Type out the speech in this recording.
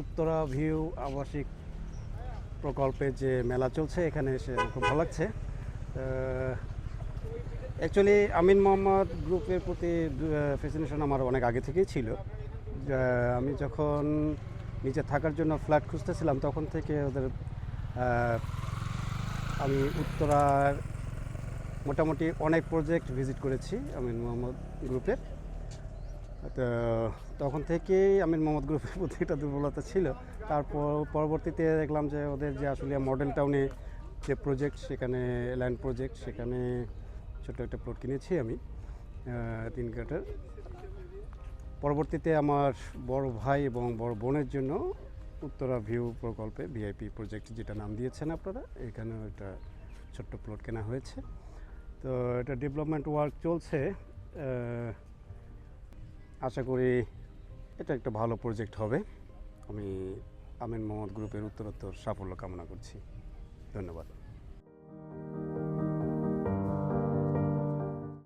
Uttara view আবাসিক প্রকল্পে যে মেলা চলছে, এখানে এসে খুব ভালো লাগছে। অ্যাকচুয়ালি আমিন মোহাম্মদ গ্রুপের প্রতি ফেসিনেশন আমার অনেক আগে থেকেই ছিল। আমি যখন নিচে থাকার জন্য ফ্ল্যাট খুঁজতেছিলাম, তখন থেকে ওদের আমি উত্তরার মোটামুটি অনেক প্রজেক্ট ভিজিট করেছি আমিন মোহাম্মদ গ্রুপের। তো তখন থেকেই আমি মোহাম্মদ গ্রুপের প্রতি একটা দুর্বলতা ছিল। তারপর পরবর্তীতে দেখলাম যে ওদের যে আসলে মডেল টাউনে যে প্রজেক্ট সেখানে ল্যান্ড প্রজেক্ট সেখানে ছোট একটা প্লট কিনেছি আমি তিন কাটার পরবর্তীতে আমার বড় ভাই এবং বড় বোনের জন্য উত্তরা ভিউ প্রকল্পে ভিআইপি প্রজেক্ট যেটা নাম দিয়েছেন আপনারা, এখানেও একটা ছোট্ট প্লট কেনা হয়েছে। তো এটা ডেভেলপমেন্ট ওয়ার্ক চলছে আশা করি এটা একটা ভালো প্রজেক্ট হবে। আমি আমিন মোহাম্মদ গ্রুপের উত্তরোত্তর সাফল্য কামনা করছি। ধন্যবাদ।